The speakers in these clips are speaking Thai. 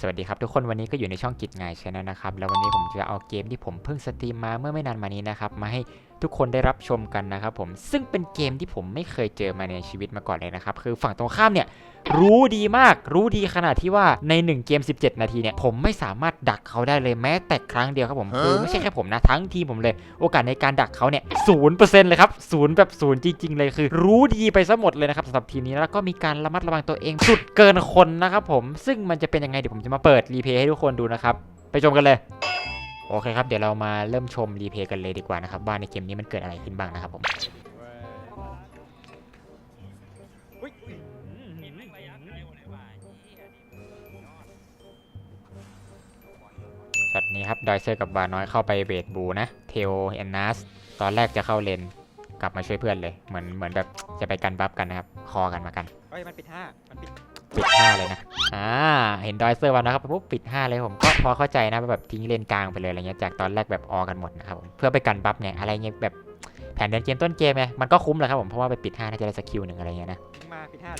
สวัสดีครับทุกคนวันนี้ก็อยู่ในช่องกิจไงชแนลนะครับ แล้ววันนี้ผมจะเอาเกมที่ผมเพิ่งสตรีมมาเมื่อไม่นานมานี้นะครับ มาให้ ทุกคนได้รับชมกันนะครับผมซึ่งเป็นเกมที่ผมไม่เคยเจอมาในชีวิตมาก่อนเลยนะครับคือฝั่งตรงข้ามเนี่ยรู้ดีมากรู้ดีขนาดที่ว่าใน 1 เกม 17 นาทีเนี่ยผมไม่สามารถดักเขาได้เลยแม้แต่ครั้งเดียวครับผมคือไม่ใช่แค่ผมนะทั้งทีมผมเลย โอกาสในการดักเขาเนี่ยศูนย์เปอร์เซ็นต์เลยครับศูนย์แบบศูนย์จริง ๆ เลยคือ รู้ดีไปซะหมดเลยนะครับสำหรับทีมนี้แล้วก็มีการระมัดระวังตัวเองสุดเกินคนนะครับผมซึ่งมันจะเป็นยังไงเดี๋ยวผมจะมาเปิดรีเพย์ให้ทุกคนดูนะครับไปชมกันเลย โอเคครับ เดี๋ยวเรามาเริ่มชมรีเพย์กันเลยดีกว่านะครับ ว่าในเกมนี้มันเกิดอะไรขึ้นบ้างนะครับผมช็อตนี้ครับ ดอยเซอร์กับบาน้อยเข้าไปเบดบูนะ เทโอแอนนัสตอนแรกจะเข้าเลน กลับมาช่วยเพื่อนเลย เหมือนเหมือนแบบจะไปกันบัฟกันนะครับ คอกันมากันเฮ้ยมันปิดห้ามันปิด ปิด5เลยนะอ่าเห็นดอยเซอร์วันนะครับปุ๊บปิด 5 เลยผมก็พอเข้าใจนะแบบทิ้งเลนกลางไปเลยอะไรเงี้ยจากตอนแรกแบบออกันหมดนะครับผมเพื่อไปกันบัฟไงอะไรเงี้ยแบบแผนเดินเกมต้นเกมไงมันก็คุ้มแหละครับผมเพราะว่าไปปิด5น่าจะได้สกิลหนึ่งอะไรเงี้ยนะทิ้งมาปิดห้า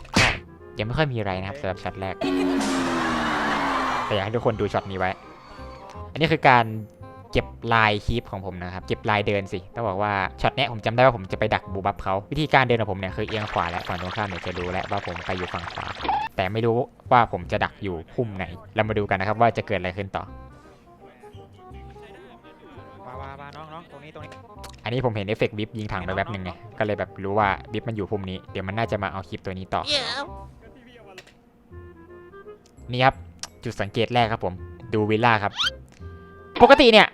ยังไม่ค่อยมีอะไรนะครับสำหรับช็อตแรกแต่อยากให้ทุกคนดูช็อตนี้ไว้ อันนี้คือการ เก็บลายคีปของผมนะครับ เก็บลายเดินสิ ต้องบอกว่าช็อตเนี้ยผมจำได้ว่าผมจะไปดักบูบัฟเขา วิธีการเดินของผมเนี่ยคือเอียงขวาและฝั่งตรงข้ามเนี่ยจะรู้แล้วว่าผมไปอยู่ฝั่งขวา แต่ไม่รู้ว่าผมจะดักอยู่พุ่มไหน เรามาดูกันนะครับว่าจะเกิดอะไรขึ้นต่อว้าวว้าวว้าวน้องน้องตรงนี้ตรงนี้อันนี้ผมเห็นเอฟเฟกต์บิฟยิงถังไปแป๊บหนึ่งไง ก็เลยแบบรู้ว่าบิฟมันอยู่พุ่มนี้ เดี๋ยวมันน่าจะมาเอาคลิปตัวนี้ต่อ นี่ครับ จุดสังเกตแรกครับผม ดูวิลล่าครับ ปกติเนี่ย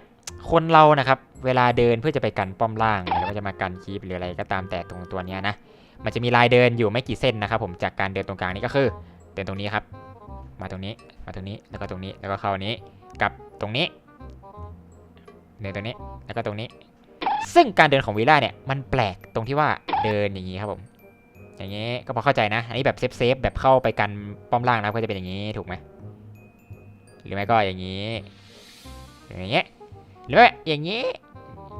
คนเรานะครับ เวลาเดินเพื่อจะไปกันป้อมล่างหรือว่าจะมากันคีปหรืออะไรก็ตามแต่ตรงตัวนี้นะ มันจะมีลายเดินอยู่ไม่กี่เส้นนะครับ ผมจากการเดินตรงกลางนี่ก็คือ เดินตรงนี้ครับ มาตรงนี้มาตรงนี้แล้วก็ตรงนี้แล้วก็เข้าอันนี้กับตรงนี้เดินตรงนี้แล้วก็ตรงนี้ ซึ่งการเดินของวิลล่าเนี่ยมันแปลกตรงที่ว่าเดินอย่างนี้ครับผม อย่างนี้ก็พอเข้าใจนะ อันนี้แบบเซฟเซฟแบบเข้าไปกันป้อมล่างนะก็จะเป็นอย่างนี้ถูกไหมหรือไม่ก็อย่างนี้อย่างเงี้ย หรือว่าอย่างนี้ย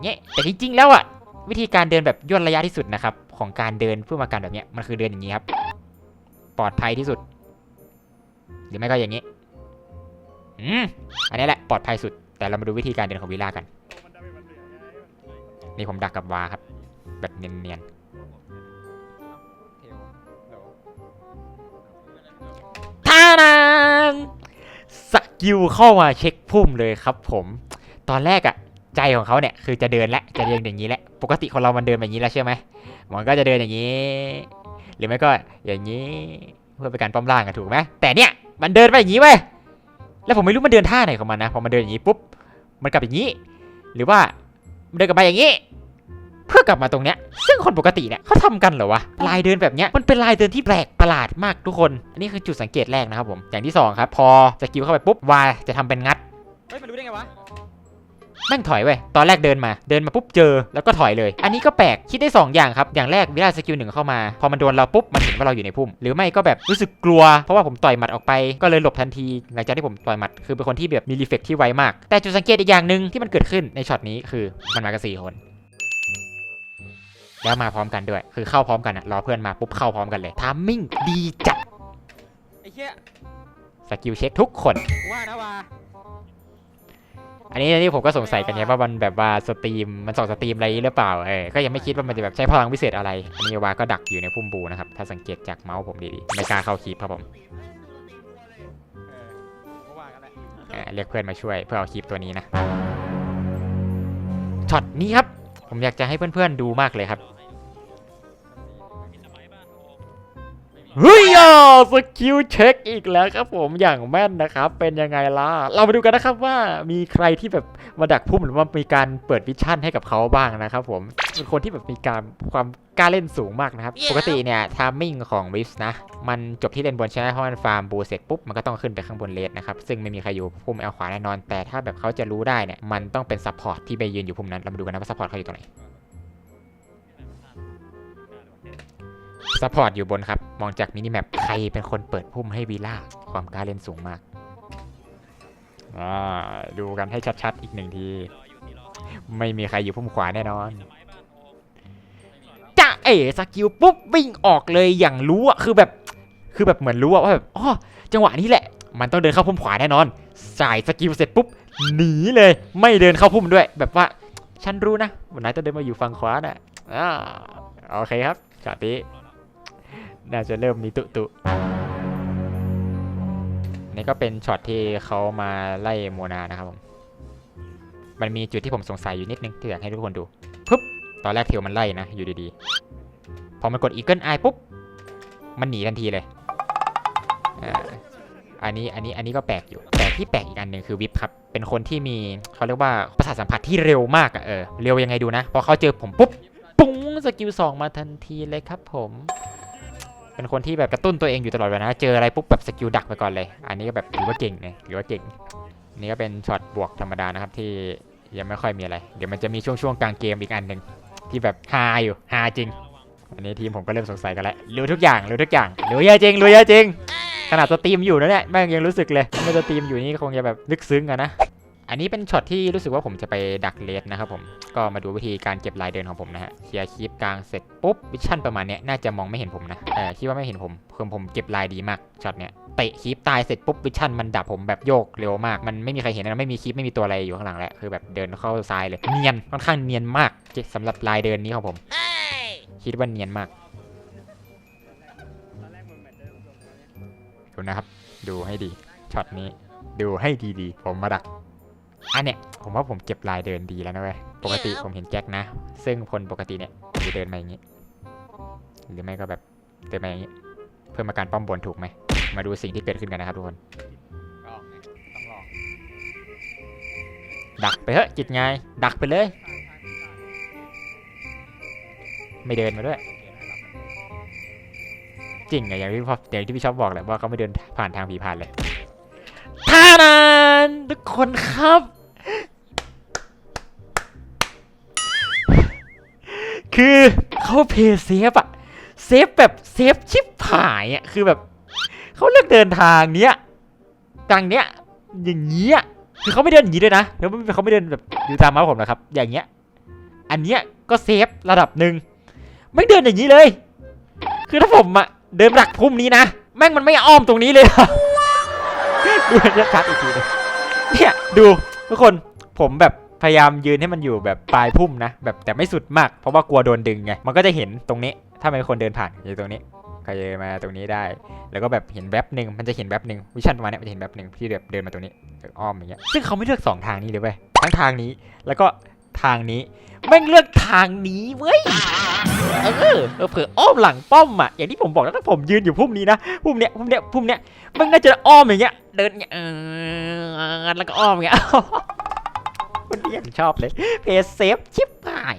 เงี้ยแต่จริงๆแล้วอะวิธีการเดินแบบย่นระยะที่สุดนะครับ ของการเดินเพื่อมากันแบบเนี้ยมันคือเดินอย่างนี้ครับ ปลอดภัยที่สุด หรือไม่ก็อย่างนี้อืมอันนี้แหละปลอดภัยสุด แต่เรามาดูวิธีการเดินของวิลล่ากันนี่ผมดักกับวาครับ แบบเนียนเทลโหลๆท่านานสกิลเข้ามาเช็คพุ่มเลยครับผม ตอนแรกอะใจของเขาเนี่ยคือจะเดินและจะเดินอย่างนี้แหละปกติคนเรามันเดินแบบนี้แล้วใช่ไหมมันก็จะเดินอย่างนี้ หรือไม่ก็อย่างนี้เพื่อเป็นการป้อมล่างอะถูกไหมแต่เนี่ยมันเดินไปอย่างนี้เว้ยแล้วผมไม่รู้มันเดินท่าไหนของมันนะพอมันเดินอย่างนี้ปุ๊บมันกลับอย่างนี้ หรือว่ามันเดินกลับมาอย่างนี้ เพื่อกลับมาตรงเนี้ย ซึ่งคนปกติเนี่ยเขาทำกันเหรอวะลายเดินแบบเนี้ยมันเป็นลายเดินที่แปลกประหลาดมากทุกคน อันนี้คือจุดสังเกตแรกนะครับผมอย่างที่สองครับพอสกิลเข้าไปปุ๊บวาจะทำเป็นงัดเฮ้ยมันรู้ได้ไงวะ แม่งถอยเว้ยตอนแรกเดินมา เดินมาปุ๊บเจอแล้วก็ถอยเลย อันนี้ก็แปลกคิดได้ 2 อย่างครับ อย่างแรกเวลาสกิลหนึ่งเข้ามา พอมันโดนเราปุ๊บมันเห็นว่าเราอยู่ในพุ่ม หรือไม่ก็แบบรู้สึกกลัว เพราะว่าผมต่อยหมัดออกไปก็เลยหลบทันที หลังจากที่ผมต่อยหมัดคือเป็นคนที่แบบมีรีเฟกที่ไวมาก แต่จุดสังเกตอีกอย่างหนึ่งที่มันเกิดขึ้นในช็อตนี้คือมันมากันสี่คนแล้วมาพร้อมกันด้วย คือเข้าพร้อมกันอะรอเพื่อนมาปุ๊บเข้าพร้อมกันเลยทามมิ่งดีจัดไอ้เหี้ยสกิลเช็คทุกคนกูว่านะว่า อันนี้อันนี้ผมก็สงสัยกันไงว่ามันแบบว่าสตรีมมันส่องสตรีมอะไรหรือเปล่าเออก็ยังไม่คิดว่ามันจะแบบใช้พลังพิเศษอะไรอันนี้วาก็ดักอยู่ในพุ่มบูนะครับถ้าสังเกตจากเมาส์ผมดีๆไม่กล้าเข้าคีบครับผมเออกูว่ากันแหละเออเรียกเพื่อนมาช่วยเพื่อเอาคีบตัวนี้นะช็อตนี้ครับ ผมอยากจะให้เพื่อนๆดูมากเลยครับ เฮ้ยอะสกิลเช็คอีกแล้วครับผมอย่างแม่นนะครับ เป็นยังไงล่ะ เรามาดูกันนะครับว่ามีใครที่แบบมาดักพุ่มหรือว่ามีการเปิดวิชั่นให้กับเขาบ้างนะครับผมเป็นคนที่แบบมีการความกล้าเล่นสูงมากนะครับ ปกติเนี่ยทามมิ่งของวิฟนะ มันจบที่เลนบนใช่ไหมเพราะมันฟาร์มบูเสร็จปุ๊บ มันก็ต้องขึ้นไปข้างบนเลนนะครับ ซึ่งไม่มีใครอยู่พุ่มแอลขวาแน่นอน แต่ถ้าแบบเขาจะรู้ได้เนี่ยมันต้องเป็นซัพพอร์ตที่ไปยืนอยู่พุ่มนั้นเรามาดูกันนะว่าซัพพอร์ตเขาอยู่ตรงไหน ซัพพอร์ตอยู่บนครับ มองจากมินิแมปใครเป็นคนเปิดพุ่มให้วีล่า ความกล้าเล่นสูงมากอ่าดูกันให้ชัดๆ อีกหนึ่งที ไม่มีใครอยู่พุ่มขวาแน่นอนจะเอ๋สกิลปุ๊บวิ่งออกเลยอย่างรู้อะคือแบบ คือแบบเหมือนรู้อะว่าแบบอ๋อจังหวะนี้แหละ มันต้องเดินเข้าพุ่มขวาแน่นอนจ่ายสกิลเสร็จปุ๊บหนีเลย ไม่เดินเข้าพุ่มด้วย แบบว่าฉันรู้นะวันไหนต้องเดินมาอยู่ฝั่งขวาน่ะอ่าโอเคครับช็อตนี้ น่าจะเริ่มมีตุตุนี่ก็เป็นช็อตที่เขามาไล่โมนานะครับผม มันมีจุดที่ผมสงสัยอยู่นิดนึงที่อยากให้ทุกคนดูปุ๊บตอนแรกเทลมันไล่นะอยู่ดีๆ พอมันกดอีเกิลไอปุ๊บ มันหนีทันทีเลย อันนี้อันนี้อันนี้ก็แปลกอยู่ แต่ที่แปลกอีกอันหนึ่งคือวิปครับ เป็นคนที่มีเขาเรียกว่าประสาทสัมผัสที่เร็วมากอะเออ เร็วยังไงดูนะ พอเขาเจอผมปุ๊บ ปุ้งสกิลสองมาทันทีเลยครับผม เป็นคนที่แบบกระตุ้นตัวเองอยู่ตลอดเวลานะเจออะไรปุ๊บแบบสกิลดักไปก่อนเลย อันนี้ก็แบบถือว่าเก่งนะถือว่าเก่ง นี่ก็เป็นช็อตบวกธรรมดานะครับที่ยังไม่ค่อยมีอะไร เดี๋ยวมันจะมีช่วงช่วงๆกลางเกมอีกอันหนึ่งที่แบบฮาอยู่ฮาจริง อันนี้ทีมผมก็เริ่มสงสัยกันแล้วรู้ทุกอย่างรู้ทุกอย่างรู้เยอะจริงรู้เยอะจริง ขนาดสตรีมอยู่นะเนี่ยแม่งยังรู้สึกเลยไม่สตรีมอยู่นี่คงจะแบบลึกซึ้งอะนะ อันนี้เป็นช็อตที่รู้สึกว่าผมจะไปดักเลสนะครับผม ก็มาดูวิธีการเก็บลายเดินของผมนะฮะเคลียร์คลิปกลางเสร็จปุ๊บวิชั่นประมาณเนี้ยน่าจะมองไม่เห็นผมนะ เออคิดว่าไม่เห็นผมคือผมเก็บลายดีมากช็อตเนี้ยเตะคลิปตายเสร็จปุ๊บวิชั่นมันดับผมแบบโยกเร็วมาก มันไม่มีใครเห็นนะไม่มีคลิปไม่มีตัวอะไรอยู่ข้างหลังแล้วคือแบบเดินเข้าซ้ายเลยเนียนค่อนข้างเนียนมากสำหรับลายเดินนี้ของผมคิดว่าเนียนมากดูนะครับ ดูให้ดีช็อตนี้ดูให้ดีๆ ผมมาดัก อันเนี้ยผมว่าผมเก็บลายเดินดีแล้วนะเว้ย ปกติผมเห็นแจ็คนะ ซึ่งคนปกติเนี่ยจะเดินมาอย่างนี้ หรือไม่ก็แบบเดินมาอย่างนี้ เพื่อมาการป้อมบนถูกไหม มาดูสิ่งที่เกิดขึ้นกันนะครับทุกคนก็ออกไงต้องลองดักไปเถอะจิตไง ดักไปเลย ไม่เดินมาด้วย จริงอะอย่างที่พี่พออย่างที่พี่ชอบบอกแหละว่าเขาไม่เดินผ่านทางผีผ่านเลยท่านั้นทุกคนครับ คือเขาเพย์เซฟอะเซฟแบบเซฟชิบหายอะคือแบบเขาเลือกเดินทางเนี้ยทางเนี้ยอย่างเงี้ยคือเขาไม่เดินอย่างนี้ด้วยนะแล้วเขาไม่เดินแบบอยู่ตามมาผมนะครับ อย่างเงี้ย อันเนี้ยก็เซฟระดับหนึ่งไม่เดินอย่างนี้เลย คือถ้าผมอะเดินหลักพุ่มนี้นะแม่งมันไม่อ้อมตรงนี้เลยดูให้ชัดๆอีกทีหนึงเนี่ยดูทุกคนผมแบบ พยายามยืนให้มันอยู่แบบปลายพุ่มนะ แบบแต่ไม่สุดมาก เพราะว่ากลัวโดนดึงไง มันก็จะเห็นตรงนี้ ถ้าเป็นคนเดินผ่านอยู่ตรงนี้ใครเดินมาตรงนี้ได้ แล้วก็แบบเห็นแวบหนึ่งมันจะเห็นแวบหนึ่งวิชั่นประมาณนี้มันจะเห็นแวบหนึ่งที่แบบเดินมาตรงนี้อ้อมอย่างเงี้ย ซึ่งเขาไม่เลือกสองทางนี้เลยเว้ย ทั้งทางนี้ แล้วก็ทางนี้แม่งเลือกทางนี้เว้ยเออเออเผื่ออ้อมหลังป้อมอะ อย่างที่ผมบอกแล้วถ้าผมยืนอยู่พุ่มนี้นะ พุ่มเนี้ย พุ่มเนี้ย พุ่มเนี้ยมันน่าจะอ้อมอย่างเงี้ย เดินเงี้ยแล้วก็อ้อมอย่างเงี้ย ยังชอบเลย เพย์เซฟชิบหาย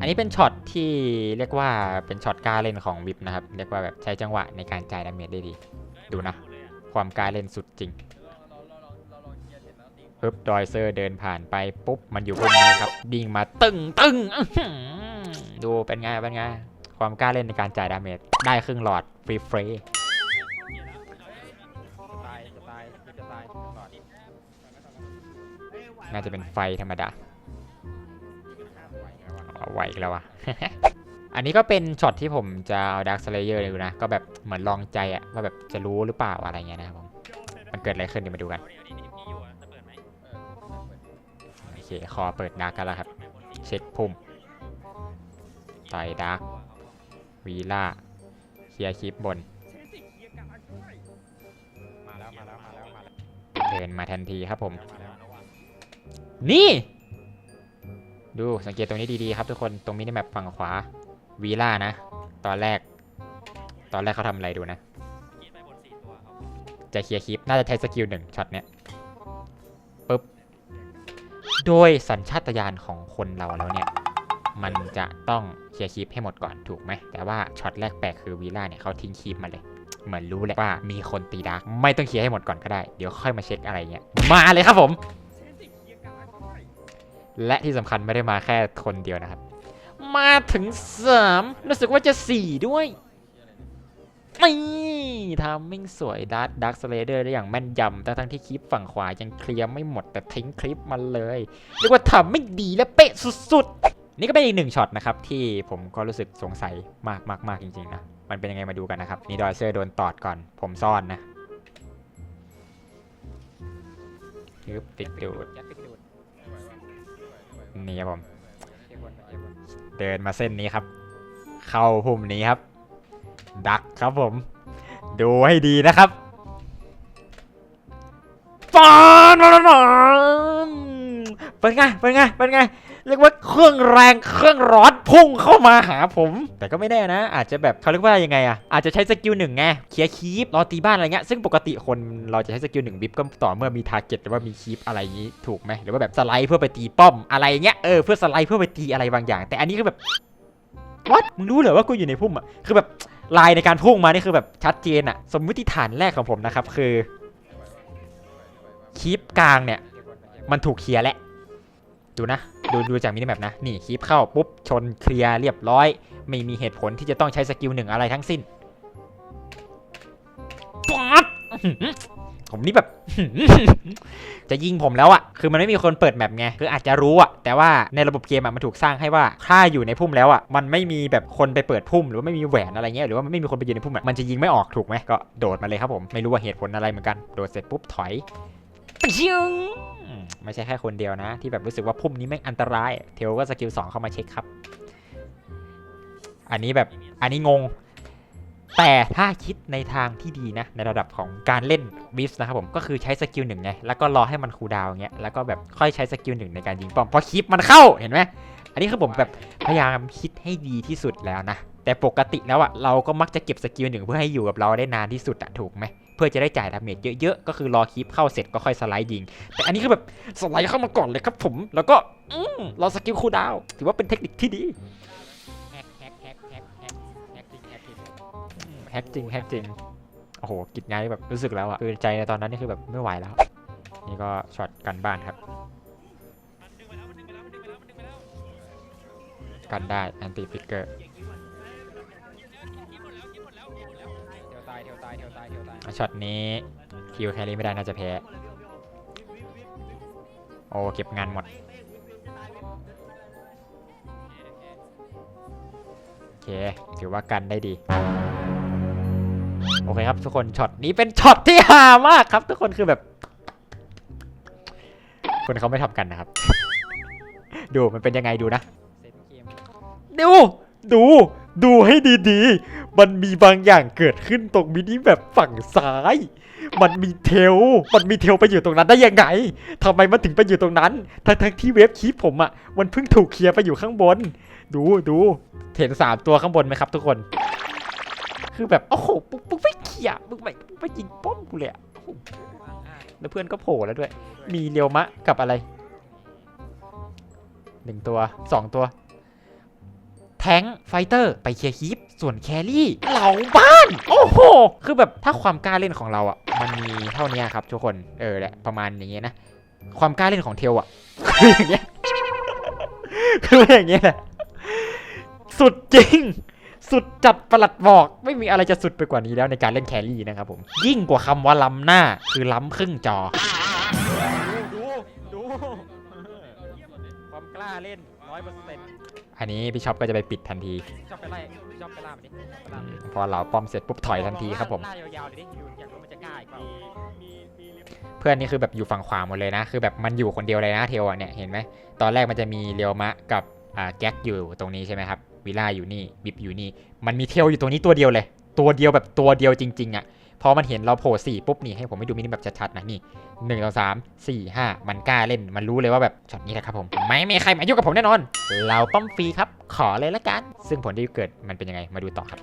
อันนี้เป็นช็อตที่เรียกว่าเป็นช็อตกล้าเล่นของวิปนะครับ เรียกว่าแบบใช้จังหวะในการจ่ายดาเมจได้ดี ดูนะ ความกล้าเล่นสุดจริงเราเราเราเราลองเคลียร์เสร็จแล้วตีปุ๊บดอยเซอร์เดินผ่านไปปุ๊บ มันอยู่บนนี้ครับดิ่งมาตึงตึงอื้อหือดูเป็นไงเป็นไง ความกล้าเล่นในการจ่ายดาเมจได้ครึ่งหลอดฟรีฟรี น่าจะเป็นไฟธรรมดาเอาไหวอีกแล้ววะอันนี้ก็เป็นช็อตที่ผมจะเอาดักสเลเยอร์เลยดูนะ ก็แบบเหมือนลองใจอะว่าแบบจะรู้หรือเปล่าอะไรเงี้ยนะครับผม มันเกิดอะไรขึ้นเดี๋ยวมาดูกัน โอเค คอเปิดดักกันแล้วครับ เช็คพุ่ม ต่อยดักวีล่าเคลียร์คลิปบนมาแล้วมาแล้วมาแล้วมาแล้วเดินมาทันทีครับผมมาแล้ว นี่ ดูสังเกตตรงนี้ดีๆครับทุกคนตรงมินิแมปฝั่งขวาวีล่านะ ตอนแรก ตอนแรกเขาทำอะไรดูนะ จะเคลียร์คลิปน่าจะใช้สกิลหนึ่งช็อตเนี้ยปุ๊บ โดยสัญชาตญาณของคนเราแล้วเนี่ย มันจะต้องเคลียร์คลิปให้หมดก่อนถูกไหม แต่ว่าช็อตแรกแปลกคือวีล่าเนี่ยเขาทิ้งคลิปมาเลย เหมือนรู้แหละว่ามีคนตีดาร์กไม่ต้องเคลียร์ให้หมดก่อนก็ได้ เดี๋ยวค่อยมาเช็คอะไรเงี้ย มาเลยครับผม และที่สำคัญไม่ได้มาแค่คนเดียวนะครับ มาถึงสามรู้สึกว่าจะสี่ด้วยนี่ทำมิ่งสวยดักดักสเลเดอร์ได้อย่างแม่นยำทั้งทั้งที่คลิปฝั่งขวายังเคลียร์ไม่หมดแต่ทิ้งคลิปมาเลยเรียกว่าทำไม่ดีและเป๊ะสุดๆ นี่ก็เป็นอีกหนึ่งช็อตนะครับ ที่ผมก็รู้สึกสงสัยมากมากมากจริงๆนะ มันเป็นยังไงมาดูกันนะครับ นี่ดอยเซอร์โดนตอดก่อน ผมซ่อนนะยึบติดดูดยัดติดดูด นี่ครับผม เดินมาเส้นนี้ครับ เข้าพุ่มนี้ครับ ดักครับผม ดูให้ดีนะครับปอนปอนปอนเป็นไงเป็นไงเป็นไงเรียกว่าเครื่องแรงเครื่องร้อน พุ่งเข้ามาหาผม แต่ก็ไม่แน่นะ อาจจะแบบเขาเรียกว่ายังไงอะอาจจะใช้สกิลหนึ่งไงเคลียร์คีปรอตีบ้านอะไรเงี้ยซึ่งปกติคนเราจะใช้สกิลหนึ่งบิฟก็ต่อเมื่อมีทาร์เก็ตหรือว่ามีคีปอะไรนี้ถูกไหมหรือว่าแบบสไลด์เพื่อไปตีป้อมอะไรเงี้ยเออเพื่อสไลด์เพื่อไปตีอะไรบางอย่าง แต่อันนี้คือแบบวัดมึงรู้เหรอว่ากูอยู่ในพุ่มอะคือแบบลายในการพุ่งมานี่คือแบบชัดเจนอะสมมติฐานแรกของผมนะครับคือคีปกลางเนี่ย มันถูกเคลียร์แล้วดูนะ ดูดูจากมินิแมปนะ นี่คีปเข้าปุ๊บ ชนเคลียร์เรียบร้อย ไม่มีเหตุผลที่จะต้องใช้สกิลหนึ่งอะไรทั้งสิ้นป๊บผมนี่แบบ จะยิงผมแล้วอะคือมันไม่มีคนเปิดแมปไง คืออาจจะรู้อะแต่ว่าในระบบเกมอะมันถูกสร้างให้ว่า ถ้าอยู่ในพุ่มแล้วอะมันไม่มีแบบคนไปเปิดพุ่ม หรือว่าไม่มีแหวนอะไรเงี้ย หรือว่ามันไม่มีคนไปยืนในพุ่มอะมันจะยิงไม่ออกถูกไหม ก็โดดมาเลยครับผม ไม่รู้ว่าเหตุผลอะไรเหมือนกัน โดดเสร็จปุ๊บถอยปิง ไม่ใช่แค่คนเดียวนะ ที่แบบรู้สึกว่าพุ่มนี้แม่อันตราย เทลก็สกิลสองเข้ามาเช็คครับ อันนี้แบบอันนี้งง แต่ถ้าคิดในทางที่ดีนะ ในระดับของการเล่นบิฟนะครับผมก็คือใช้สกิลหนึ่งไงแล้วก็รอให้มันคูลดาวเงี้ยแล้วก็แบบค่อยใช้สกิลหนึ่งในการยิงป้อมพราะคลิปมันเข้าเห็นไหมอันนี้คือผมแบบพยายามคิดให้ดีที่สุดแล้วนะแต่ปกติแล้วอะเราก็มักจะเก็บสกิลหนึ่งเพื่อให้อยู่กับเราได้นานที่สุดอะถูกไหม เพื่อจะได้จ่ายดาเมจเยอะๆ ก็คือรอคลิปเข้าเสร็จก็ค่อยสไลด์ยิง แต่อันนี้คือแบบสไลด์เข้ามาก่อนเลยครับผม แล้วก็อืมรอสกิลคูลดาวน์ถือว่าเป็นเทคนิคที่ดีแฮกแฮกแฮกแฮกแฮกแฮกจริงแฮกจริงแฮกจริงแฮกจริงโอ้โหกิจงานนี่แบบรู้สึกแล้วอะคือใจในตอนนั้นนี่คือแบบไม่ไหวแล้ว นี่ก็ช็อตกันบ้านครับกันได้แอนตี้ฟิกเกอร์ายเทียวตายเทียวตายเทียวตายช็อตนี้คิวแครี่ไม่ได้น่าจะแพ้โอ้เก็บงานหมดโอเคถือว่ากันได้ดี โอเคครับทุกคนช็อตนี้เป็นช็อตที่ฮามากครับ ทุกคนคือแบบ คนเขาไม่ทำกันนะครับ ดูมันเป็นยังไงดูนะเซนเกมดูดูดูให้ดีๆ มันมีบางอย่างเกิดขึ้นตรงมินิแบบฝั่งซ้าย มันมีเทล มันมีเทลไปอยู่ตรงนั้นได้ยังไงทำไมมันถึงไปอยู่ตรงนั้น ทั้งทั้งที่เว็บคีปผมอะ่ะ มันเพิ่งถูกเคลียร์ไปอยู่ข้างบน ดูดูเห็นสามตัวข้างบนไหมครับทุกคน คือแบบโอ้โหมึงมึงไม่เคลียร์มึงไม่มึงไม่ยิงป้อมกูเลยอะแล้วเพื่อนก็โผล่แล้วด้วย มีเรียวมะกับอะไรหนึ่งตัวสองตัว งค์ไฟเตอร์ไปเคลียร์คีปส่วนแครี่เหล่าบ้าน โอ้โห คือแบบถ้าความกล้าเล่นของเราอะ มันมีเท่านี้ครับทุกคน เออแหละประมาณอย่างเงี้ยนะ ความกล้าเล่นของเทลอะ คืออย่างเงี้ย คืออย่างเงี้ยแหละ สุดจริง สุดจัดประหลัดบอก ไม่มีอะไรจะสุดไปกว่านี้แล้วในการเล่นแครี่นะครับผม ยิ่งกว่าคำว่าล้ำหน้า คือล้ำครึ่งจอ ดู ดู ความกล้าเล่นร้อยเปอร์เซ็นต์ อันนี้พี่ช็อปก็จะไปปิดทันทีชอบไปไล่ชอบไปล่ามันดิไปล่ามันดิพอเราป้อมเสร็จปุ๊บถอยทันทีครับผม ล่ายาวๆเลยดิอยู่อยากรู้มันจะกล้าอีกเปล่าเพื่อนนี่คือแบบอยู่ฝั่งขวาหมดเลยนะ คือแบบมันอยู่คนเดียวเลยนะเทลอะเนี่ยเห็นไหมตอนแรกมันจะมีเรียวมะกับอ่าแก๊กอยู่ตรงนี้ใช่ไหมครับวิล่าอยู่นี่บิบอยู่นี่ มันมีเทลอยู่ตรงนี้ตัวเดียวเลย ตัวเดียวแบบตัวเดียวจริงๆอะ พอมันเห็นเราโผล่สี่ปุ๊บนี่ให้ผมให้ดูมินิแบบชัดๆนะนี่หนึ่งสองสามสี่ห้ามันกล้าเล่น มันรู้เลยว่าแบบช็อตนี้แหละครับผม ไม่มีใครมายุ่งกับผมแน่นอน เราป้อมฟรีครับ ขอเลยละกัน ซึ่งผลที่เกิดมันเป็นยังไงมาดูต่อครับ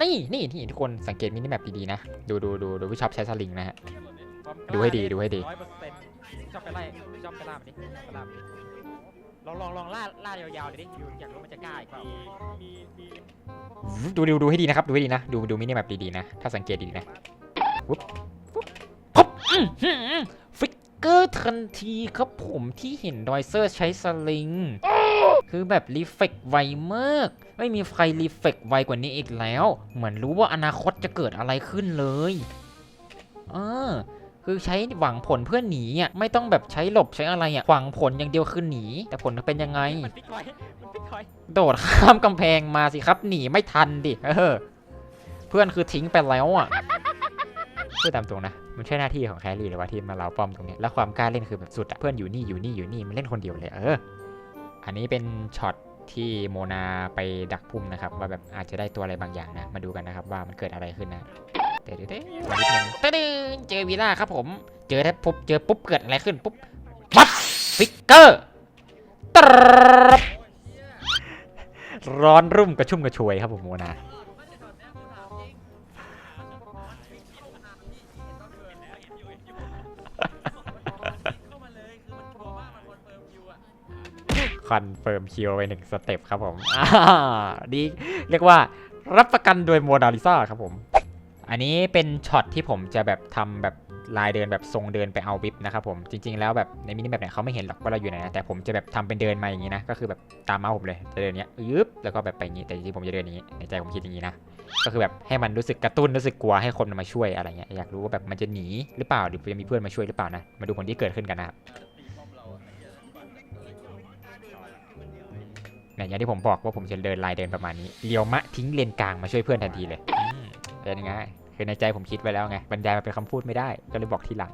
นี่นี่นี่ทุกคนสังเกตมินิแมปดีๆนะ ดูดูดูดูพี่ชอปใช้สลิงนะฮะดูให้ดีดูให้ดีร้อยเปอร์เซ็นต์ชอบไปไล่ชอบไปล่ามันดิ ล่ามันดิลองลองลองล่าล่ายาวๆเลยดิอยู่อยากรู้มันจะกล้าอีกเปล่าดูดูดูให้ดีนะครับ ดูให้ดีนะ ดูดูมินิแมปดีๆนะ ถ้าสังเกตดีๆนะวุ๊บวุ๊บปุ๊บอื้อหือฟิกเกอร์ทันทีครับผมที่เห็นดอยเซอร์ใช้สลิง คือแบบรีเฟกไวมาก ไม่มีใครรีเฟกไวกว่านี้อีกแล้ว เหมือนรู้ว่าอนาคตจะเกิดอะไรขึ้นเลย เออ คือใช้หวังผลเพื่อหนีอะไม่ต้องแบบใช้หลบใช้อะไรอะหวังผลอย่างเดียวคือหนี แต่ผลเป็นยังไง มันปิดคอยมันปิดคอยโดดข้ามกำแพงมาสิครับหนีไม่ทันดิเออเพื่อนคือทิ้งไปแล้วอะพูดตามตรงนะมันใช่หน้าที่ของแครี่หรือว่าที่มาเราป้อมตรงเนี้ยแล้วความกล้าเล่นคือแบบสุดอะเพื่อนอยู่นี่อยู่นี่อยู่นี่มันเล่นคนเดียวเลยเออ อันนี้เป็นช็อตที่โมนาไปดักพุ่มนะครับ ว่าแบบอาจจะได้ตัวอะไรบางอย่างนะ มาดูกันนะครับว่ามันเกิดอะไรขึ้นนะ เดี๋ยวเดี๋ยวเดี๋ยวมานิดนึงตึ้งเจอวีล่าครับผม เจอแล้วปุ๊บเจอปุ๊บเกิดอะไรขึ้นปุ๊บปั๊บฟิกเกอร์ตรบร้อนรุ่มกระชุ่มกระชวยครับผมโมนาคอนเฟิร์มคิวไปหนึ่งสเต็ปครับผมดี เรียกว่ารับประกันโดยโมนาลิซาครับผม อันนี้เป็นช็อตที่ผมจะแบบทำแบบลายเดินแบบทรงเดินไปเอาวิปนะครับผมจริง ๆ แล้วแบบในมินิแบบเนี่ยเขาไม่เห็นหรอกว่าเราอยู่ไหนนะแต่ผมจะแบบทำเป็นเดินมาอย่างนี้นะก็คือแบบตามเมาส์ผมเลยจะเดินเนี้ยอึ๊บแล้วก็แบบไปอย่างนี้แต่จริงๆผมจะเดินอย่างนี้ในใจผมคิดอย่างนี้นะก็คือแบบให้มันรู้สึกกระตุ้นรู้สึกกลัวให้คนมาช่วยอะไรเงี้ยอยากรู้ว่าแบบมันจะหนีหรือเปล่าหรือจะมีเพื่อนมาช่วยหรือเปล่านะมาดูผลที่เกิดขึ้นกันนะครับเนี่ยอย่างที่ผมบอกว่าผมจะเดินลายเดินประมาณนี้เลียวมะทิ้งเลนกลางมาช่วยเพื่อนทันทีเลยเป็นยังไง คือในใจผมคิดไว้แล้วไงบรรยายมาเป็นคำพูดไม่ได้ ก็เลยบอกทีหลัง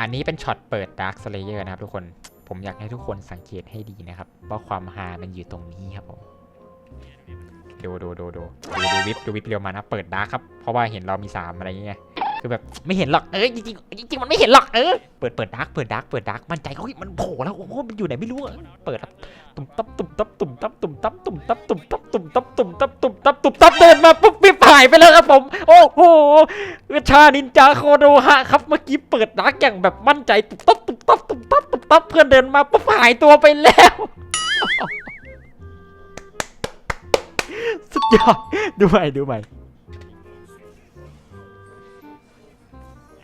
อันนี้เป็นช็อตเปิด Dark Slayer นะครับทุกคน ผมอยากให้ทุกคนสังเกตให้ดีนะครับว่าความฮามันอยู่ตรงนี้ครับผมดูดูดูดูดูดูวิบดูวิบเรียวมานะ เปิดดาร์ครับ เพราะว่าเห็นเรามีสามอะไรอย่างเงี้ย คือแบบไม่เห็นหรอกเอ้ยจริงๆจริงๆมันไม่เห็นหรอกเออเปิดเปิดดาร์กเปิดดาร์กเปิดดาร์กมั่นใจเฮ้ยมันโผล่แล้วโอ้โหมันอยู่ไหนไม่รู้อะเปิดครับตุ่มตับตุ่มตับตุ่มตับตุ่มตับตุ่มตับตุ่มตับตุ่มตับตุ่มตับตุ่มตับตุ่มตับเดินมาปุ๊บปิ๊บหายไปแล้วครับผม โอ้โหวิชานินจาโคโดฮะครับเมื่อกี้เปิดดาร์กอย่างแบบมั่นใจตุ่มตับตุ่มตับตุ่มตับตุ่มตับเพื่อนเดินมาปุ๊บหายตัวไปแล้วสุดยอดดูใหม่ดูใหม่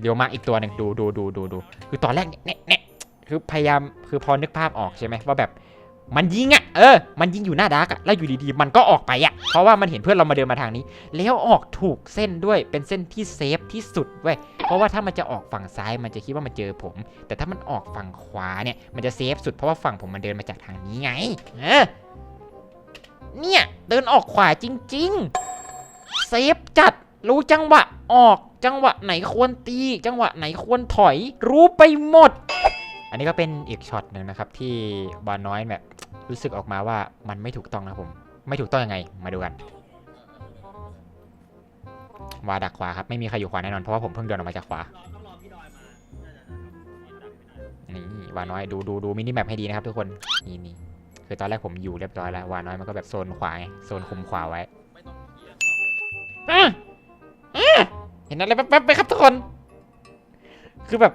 เดี๋ยวมะอีกตัวหนึ่งดูดูดูดูดูคือตอนแรกเนี่ยเนี่ยคือพยายามคือพอนึกภาพออกใช่ไหมว่าแบบมันยิงอะเออ มันยิงอยู่หน้าดาร์กอะแล้วอยู่ดีๆ มันก็ออกไปอะ เพราะว่ามันเห็นเพื่อนเรามาเดินมาทางนี้ แล้วออกถูกเส้นด้วย เป็นเส้นที่เซฟที่สุดเว้ย เพราะว่าถ้ามันจะออกฝั่งซ้าย มันจะคิดว่ามันเจอผม แต่ถ้ามันออกฝั่งขวาเนี่ย มันจะเซฟสุด เพราะว่าฝั่งผมมันเดินมาจากทางนี้ไง เออ เนี่ย เดินออกขวาจริง ๆ เซฟจัด รู้จังหวะออก จังหวะไหนควรตี จังหวะไหนควรถอย รู้ไปหมด อันนี้ก็เป็นอีกช็อตหนึ่งนะครับ ที่บอลน้อยแบบรู้สึกออกมาว่ามันไม่ถูกต้องนะผม ไม่ถูกต้องยังไง มาดูกันวาดักขวาครับ ไม่มีใครอยู่ขวาแน่นอนเพราะว่าผมเพิ่งเดินออกมาจากขวานี่วาน้อยดูดูดูมินิแมปให้ดีนะครับทุกคนนี่นี่คือตอนแรกผมอยู่เรียบร้อยแล้ววาน้อยมันก็แบบโซนขวาไงโซนคุมขวาไว้ เห็นอะไรแป๊บๆไหมครับทุกคน คือแบบ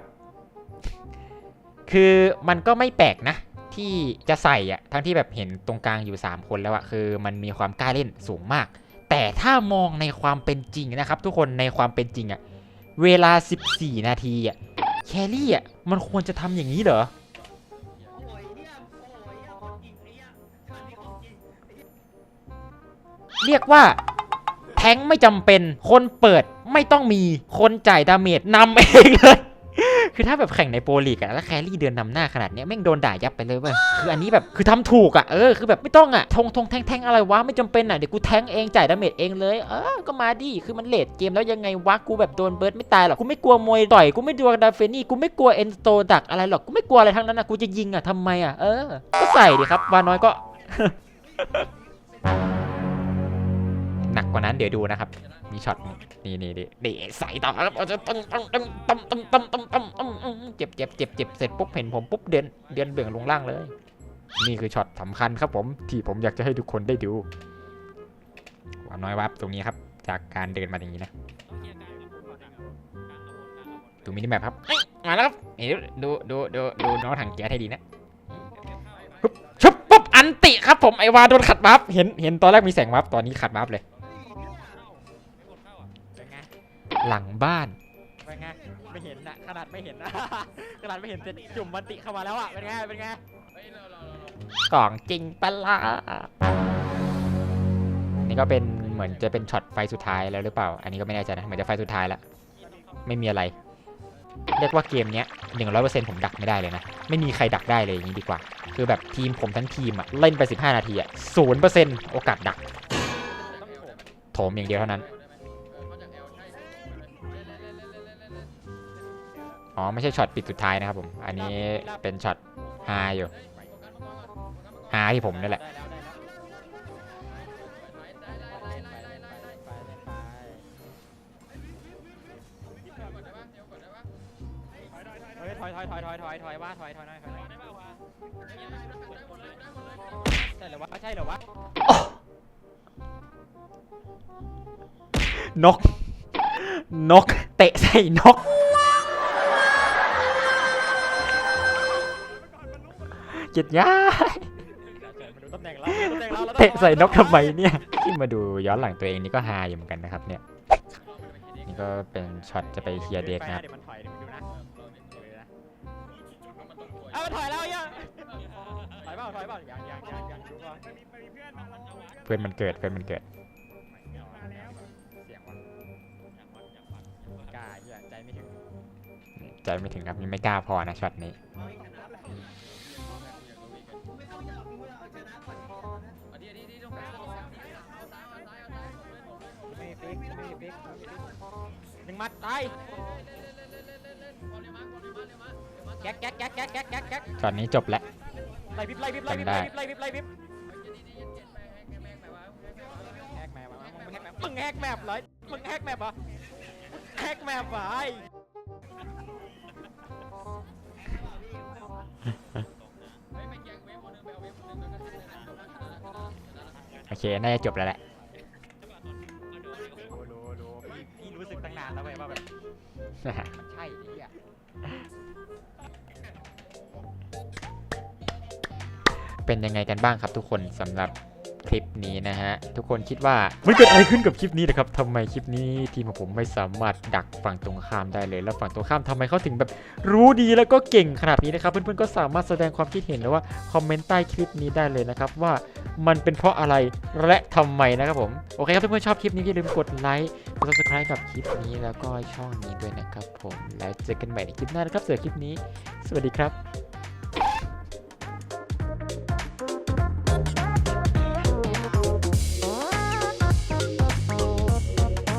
คือมันก็ไม่แปลกนะ ที่จะใส่อะทั้งที่แบบเห็นตรงกลางอยู่ 3 คนแล้วอะคือมันมีความกล้าเล่นสูงมาก แต่ถ้ามองในความเป็นจริงนะครับ ทุกคนในความเป็นจริงอะเวลา 14 นาทีอะแครี่อะมันควรจะทำอย่างนี้เหรอเรียกว่า แทงไม่จำเป็นคนเปิด ไม่ต้องมีคนจ่ายดาเมจนำเองเลยคือถ้าแบบแข่งในโปรลีกอะแล้วแครี่เดินนำหน้าขนาดเนี้ยแม่งโดนด่ายับไปเลยเว้ยคืออันนี้แบบคือทำถูกอะเออคือแบบไม่ต้องอะทงทงแทงแทงอะไรวะไม่จำเป็นอะเดี๋ยวกูแทงเองจ่ายดาเมจเองเลยเออก็มาดิคือมันเลดเกมแล้วยังไงวะกูแบบโดนเบิร์ดไม่ตายหรอกกูไม่กลัวมวยต่อยกูไม่กลัวดาเฟนี่กูไม่กลัวเอ็นสโตดักอะไรหรอกกูไม่กลัวอะไรทั้งนั้นอะกูจะยิงอะทำไมอะเออก็ใส่ดิครับวาน้อยก็ หนักกว่านั้นเดี๋ยวดูนะครับ มีช็อตนี่นี่นี่นี่ใส่ต่อครับเอาจะตึ้งตึ้งตึ้งตึ้งตึ้งตึ้งตึ้งตึ้งตึ้งตึ้งเจ็บเจ็บเจ็บเจ็บเสร็จปุ๊บเห็นผมปุ๊บเดินเดินเบี่ยงลงล่างเลย นี่คือช็อตสำคัญครับผมที่ผมอยากจะให้ทุกคนได้ดูว่าน้อยวับตรงนี้ครับจากการเดินมาอย่างนี้นะดูมินิแมปครับมาแล้วครับดูดูดูดูน้องถังแก๊สให้ดีนะปุ๊บชุบปุ๊บอันติครับผมไอวาโดนขัดบัฟเห็นเห็นตอนแรกมีแสงบัฟตอนนี้ขัดบัฟเลย หลังบ้าน เป็นไง ไม่เห็นนะขนาดไม่เห็นนะ ขนาดไม่เห็นแต่จุ่มมันติเข้ามาแล้วอะ เป็นไง เป็นไง กล่องจริงปะล่ะนี่ก็เป็นเหมือนจะเป็นช็อตไฟสุดท้ายแล้วหรือเปล่า อันนี้ก็ไม่แน่ใจนะ เหมือนจะไฟสุดท้ายแล้ว ไม่มีอะไร เรียกว่าเกมเนี้ยหนึ่งร้อยเปอร์เซ็นต์ผมดักไม่ได้เลยนะ ไม่มีใครดักได้เลยอย่างนี้ดีกว่า คือแบบทีมผมทั้งทีมอะเล่นไป15นาทีอะศูนย์เปอร์เซ็นต์โอกาสดักต้องโถมโถมอย่างเดียวเท่านั้น อ๋อ ไม่ใช่ช็อตปิดสุดท้ายนะครับผม อันนี้เป็นช็อตฮาอยู่ฮาที่ผมนี่แหละได้แล้วได้แล้วไปไปไปเฮ้ยถอยถอยถอยถอยถอยถอยว่าถอยถอยหน่อยถอยหน่อยใช่เหรอวะใช่เหรอวะนก นก เตะใส่นก จิตยามาดูตำแหน่งเราตำแหน่งเตะใส่นกทำไมเนี่ยที่มาดูย้อนหลังตัวเองนี่ก็ฮาอยู่เหมือนกันนะครับเนี่ย นี่ก็เป็นช็อตจะไปเคลียร์เดทนะครับเดี๋ยวมันถอยเดี๋ยวมันดูนะเอามันถอยแล้วยังถอยเปล่าถอยเปล่ายังยังยังยังดูก่อนเพื่อนมันเกิดเพื่อนมันเกิดกล้าใจไม่ถึง ใจไม่ถึงครับยังไม่กล้าพอนะช็อตนี้ งมัดตายแก๊กแก๊กแก๊กแก๊กแก๊กแก๊กแก๊กช็อตนี้จบแล้ว ไล่บิบไล่บิบไล่บิบได้ไล่บิบไล่บิบไล่บิบแฮกแมปมึงแฮกแมปเหรอมึงแฮกแมปเหรอแฮกแมปเหรอไอ้โอเค น่าจะจบแล้วแหละ ใช่ไอ้เหี้ยเป็นยังไงกันบ้างครับทุกคนสำหรับ คลิปนี้นะฮะ ทุกคนคิดว่ามันเกิดอะไรขึ้นกับคลิปนี้นะครับทำไมคลิปนี้ทีมของผมไม่สามารถดักฝั่งตรงข้ามได้เลย แล้วฝั่งตรงข้ามทำไมเขาถึงแบบรู้ดีแล้วก็เก่งขนาดนี้นะครับ เพื่อนๆก็สามารถแสดงความคิดเห็นหรือว่าคอมเมนต์ใต้คลิปนี้ได้เลยนะครับว่ามันเป็นเพราะอะไรและทำไมนะครับผมโอเคครับเพื่อนๆชอบคลิปนี้อย่าลืมกดไลค์กด subscribe กับคลิปนี้แล้วก็ช่องนี้ด้วยนะครับผมแล้วเจอกันใหม่ในคลิปหน้านะครับสำหรับคลิปนี้ สวัสดีครับ